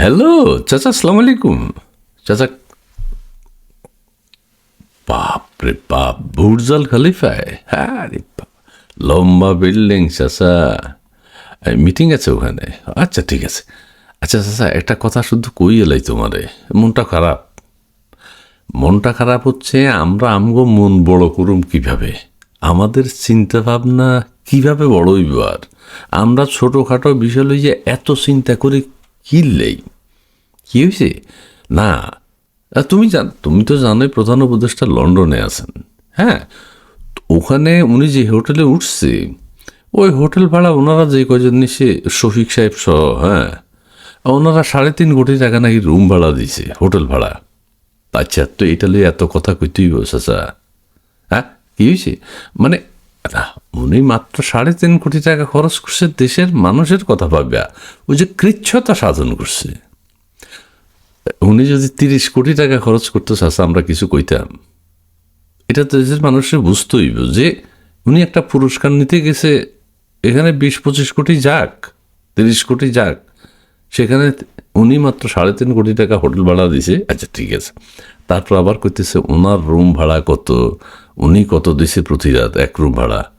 Hello চাচা আসসালামু আলাইকুম চাচা বাপ রে বাপ বুর্জাল খালিফায় হ্যাঁ রে বাপ লম্বা বিল্ডিং চাচা মিটিং আছে ওখানে আচ্ছা ঠিক আছে আচ্ছা চাচা একটা কথা শুধু কই এলাই তোমারে মনটা খারাপ মনটা খারাপ হচ্ছে আমরা আমগো মন বড় করুম কীভাবে আমাদের চিন্তা ভাবনা কীভাবে বড় হইব আর আমরা ছোটোখাটো বিষয় লইয়ে এত চিন্তা করে কিনলেই কি হয়েছে না তুমি জান, তুমি তো জানোই প্রধান উপদেষ্টা লন্ডনে আছেন হ্যাঁ? ওখানে উনি যে হোটেলে উঠছে, ওই হোটেল ভাড়া ওনারা যে কজন নিছে, শফিক সাহেব সহ হ্যাঁ? ওনারা সাড়ে তিন কোটি টাকা নাকি রুম ভাড়া দিছে, হোটেল ভাড়া। আচ্ছা তো এটা লইয়ে এত কথা কইতেই চাচা। হ্যাঁ কি হয়েছে মানে না, উনি মাত্র সাড়ে তিন কোটি টাকা খরচ করছে দেশের মানুষের কথা ভাবিয়া। ওই যে কৃচ্ছতা সাধন করছে। উনি যদি তিরিশ কোটি টাকা খরচ করতে চাচ্ছে আমরা কিছু কইতাম। এটা তো দেশের মানুষের বুঝতে হইব যে উনি একটা পুরস্কার নিতে গেছে এখানে বিশ পঁচিশ কোটি যাক তিরিশ কোটি যাক সেখানে উনি মাত্র সাড়ে তিন কোটি টাকা হোটেল ভাড়া দিছে। আচ্ছা ঠিক আছে। তারপর আবার করতেছে ওনার রুম ভাড়া কত? উনি কত দিছে প্রতি রাত? এক রুম ভাড়া?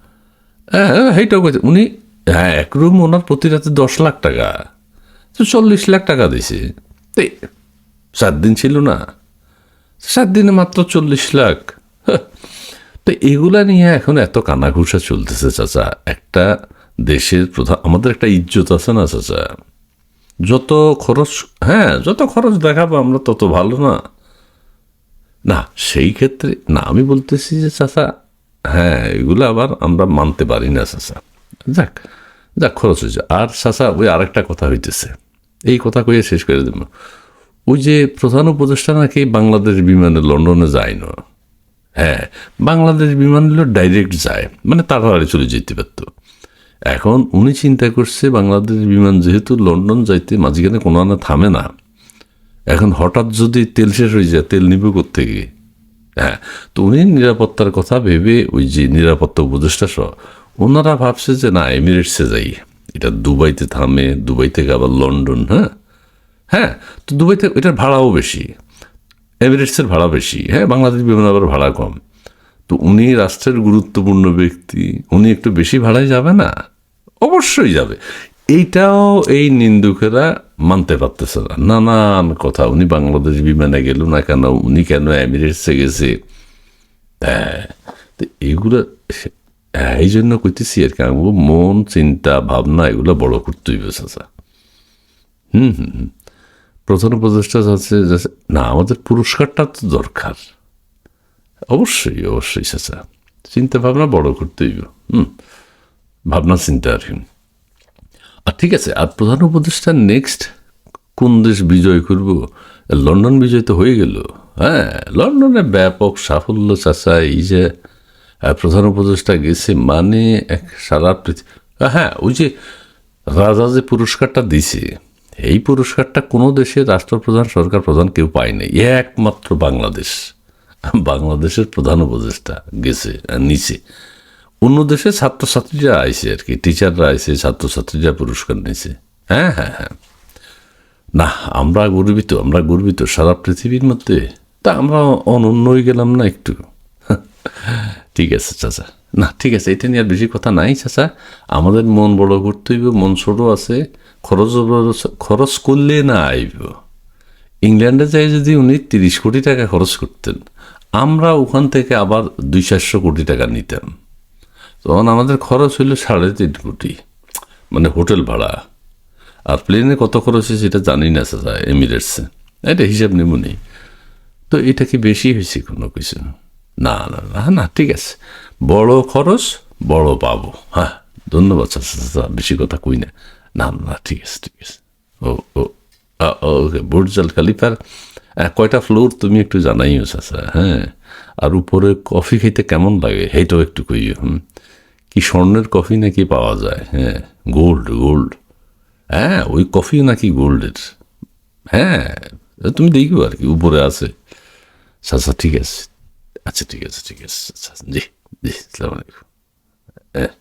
হ্যাঁ সেইটাও কইছে উনি হ্যাঁ এক রুম ওনার প্রতি রাতে দশ লাখ টাকা। তো চল্লিশ লাখ টাকা দিছে। তো, সাত দিন ছিল না। সাত দিনে মাত্র চল্লিশ লাখ। হাহ। তো এগুলা নিয়ে এখন এত কানাঘুষা চলতেছে, চাচা। একটা দেশের প্রধান, আমাদের একটা ইজ্জত আছে না, চাচা? যত খরচ হ্যাঁ যত খরচ দেখাবো আমরা, তত ভালো না? না, সেই ক্ষেত্রে, না, আমি বলতেছি যে, চাচা হ্যাঁ এগুলো আবার আমরা মানতে পারি না, চাচা। যাক যাক, খরচ হয়েছে। আর চাচা, ওই আরেকটা কথা হইতেছে। এই কথা কইয়ে শেষ করে দেব। ওই যে প্রধান উপদেষ্টা নাকি বাংলাদেশ বিমানে লন্ডনে যায় না? হ্যাঁ বাংলাদেশ বিমান ডাইরেক্ট যায়। মানে তাড়াতাড়ি চলে যেতে পারত। এখন উনি চিন্তা করছে, বাংলাদেশ বিমান যেহেতু লন্ডন যাইতে মাঝখানে কোনো না থামে না। এখন হঠাৎ যদি তেল শেষ হয়ে যায়, তেল নিবে থেকে হ্যাঁ তো উনি নিরাপত্তার কথা ভেবে ওই যে নিরাপত্তা উপদেষ্টা সহ, ওনারা ভাবছে যে না, এমিরেটসে যাই। এটা দুবাইতে থামে, দুবাই থেকে আবার লন্ডন হ্যাঁ? হ্যাঁ তো দুবাইতে এটার ভাড়াও বেশি। এমিরেটসের ভাড়া বেশি হ্যাঁ? বাংলাদেশ বিমান আবার ভাড়া কম। তো উনি রাষ্ট্রের গুরুত্বপূর্ণ ব্যক্তি, উনি একটু বেশি ভাড়ায় যাবে না? অবশ্যই যাবে। এইটাও এই নিন্দুকেরা মানতে পারতেছে না। নানান কথা, উনি বাংলাদেশ বিমানে গেল না কেন, উনি কেন এমিরেটসে গেছে? হ্যাঁ তো এগুলো, এই জন্য কইতেছি আর কি আমি মন, চিন্তা, ভাবনা, এগুলো বড় করতেই করতে হইবে হুম প্রধান উপদেষ্টা আছে না, আমাদের পুরস্কারটা তো দরকার। অবশ্যই অবশ্যই, চাচা। চিন্তা ভাবনা বড় করতেই হুম। ভাবনা, চিন্তা আর কি। আর ঠিক আছে, আর প্রধান উপদেষ্টা নেক্সট কোন দেশ বিজয় করব? লন্ডন বিজয় তো হয়ে গেল। হ্যাঁ লন্ডনে ব্যাপক সাফল্য চাচা, এই যে প্রধান উপদেষ্টা গেছে মানে এক সারা পৃথিবী হ্যাঁ ওই যে রাজা যে পুরস্কারটা দিছে, এই পুরস্কারটা কোনো দেশের রাষ্ট্রপ্রধান, সরকার প্রধান কেউ পায় নাই। একমাত্র বাংলাদেশ। বাংলাদেশের প্রধান উপদেষ্টা গেছে নিচে অন্য দেশে ছাত্রছাত্রীরা আইছে আর কি টিচাররা আইছে, ছাত্রছাত্রীরা পুরস্কার নিছে হ্যাঁ হ্যাঁ হ্যাঁ। না, আমরা গর্বিত আমরা গর্বিত, সারা পৃথিবীর মধ্যে। তা আমরা অনন্য হয়ে গেলাম না একটু। ঠিক আছে, চাচা। না, ঠিক আছে, এটা নিয়ে আর বেশি কথা নাই, চাচা। আমাদের মন বড় করতে হইব, মন ছোট আছে খরচ খরচ করলে না আইব। ইংল্যান্ডে যাই যদি উনি তিরিশ কোটি টাকা খরচ করতেন, আমরা ওখান থেকে আবার দুই চারশো কোটি টাকা নিতাম। তখন আমাদের খরচ হইল সাড়ে তিন কোটি মানে হোটেল ভাড়া। আর প্লেনে কত খরচ হয়েছে সেটা জানি না চাচা, এমিরেটসে। এটা হিসাব নেবনি তো এটা কি বেশি হয়েছে কোনো কিছু? না না না না, ঠিক আছে। বড় খরচ, বড় পাবো। হ্যাঁ ধন্যবাদ চাচা বেশি কথা কই না। না না, ঠিক আছে ঠিক আছে। ও ও ওকে বুর্জাল খালিফার কয়টা ফ্লোর তুমি একটু জানাইও চাচা হ্যাঁ। আর উপরে কফি খেতে কেমন লাগে? সেইটাও একটু কইও হুম। কি স্বর্ণের কফি নাকি পাওয়া যায়? হ্যাঁ গোল্ড গোল্ড হ্যাঁ ওই কফি নাকি গোল্ডের হ্যাঁ তুমি দেখো আর কি, উপরে আছে। আচ্ছা ঠিক আছে। আচ্ছা ঠিক আছে ঠিক আছে। আচ্ছা জি জি সালামালাইকুম হ্যাঁ।